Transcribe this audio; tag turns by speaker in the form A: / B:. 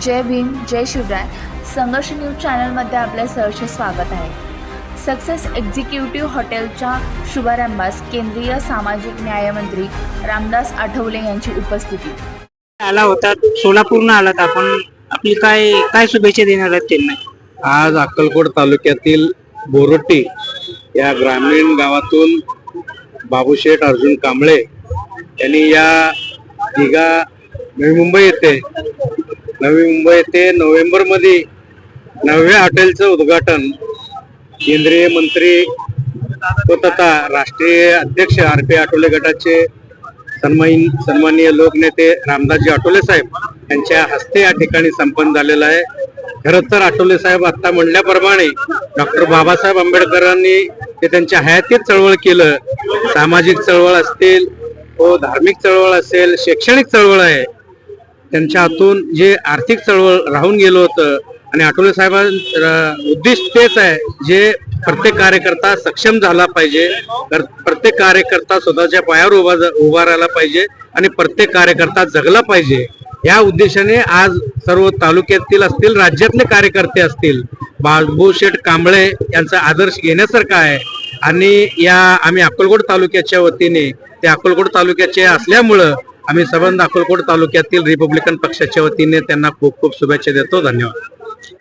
A: जय भीम जय शिवराय. संघर्ष न्यूज चॅनलमध्ये आपले सहर्ष स्वागत आहे. सक्सेस एक्झिक्युटिव्ह हॉटेलच्या शुभारंभास केंद्रीय सामाजिक न्यायमंत्री रामदास आठवले यांची उपस्थिती.
B: आला होता सोलापूरनं आलात आपण. आपली काय काय शुभेच्छा देणार आहेत त्यांना?
C: आज अक्कलकोट तालुक्यातील बोरटी या ग्रामीण गावातून बाबूशेठ अर्जुन कांबळे यांनी या दिघा नवी मुंबई येथे नवी मुंबई येथे नोव्हेंबरमध्ये नवव्या हॉटेलचं उद्घाटन केंद्रीय मंत्री व तथा राष्ट्रीय अध्यक्ष आर पी आठवले गटाचे सन्मान सन्माननीय लोकनेते रामदासजी आठवले साहेब यांच्या हस्ते या ठिकाणी संपन्न झालेला आहे. खरं तर आठवले साहेब आता म्हणल्याप्रमाणे डॉक्टर बाबासाहेब आंबेडकरांनी ते त्यांच्या हयातीत चळवळ केलं. सामाजिक चळवळ असतील व धार्मिक चळवळ असेल शैक्षणिक चळवळ आहे. त्यांच्या हातून जे आर्थिक चळवळ राहून गेलं होतं आणि आठवले साहेबां उद्दिष्ट तेच आहे जे प्रत्येक कार्यकर्ता सक्षम झाला पाहिजे प्रत्येक कार्यकर्ता स्वतःच्या पायावर उभा उभा राहिला पाहिजे आणि प्रत्येक कार्यकर्ता जगला पाहिजे. या उद्देशाने आज सर्व तालुक्यातील असतील राज्यातले कार्यकर्ते असतील बाळबू कांबळे यांचा आदर्श घेण्यासारखा आहे. आणि या आम्ही अक्कलकोट तालुक्याच्या वतीने ते अक्कलकोट तालुक्याचे असल्यामुळं आम्ही सबंध अकोलकोट तालुक्यातील रिपब्लिकन पक्षाच्या वतीने त्यांना खूप खूप शुभेच्छा देतो. धन्यवाद.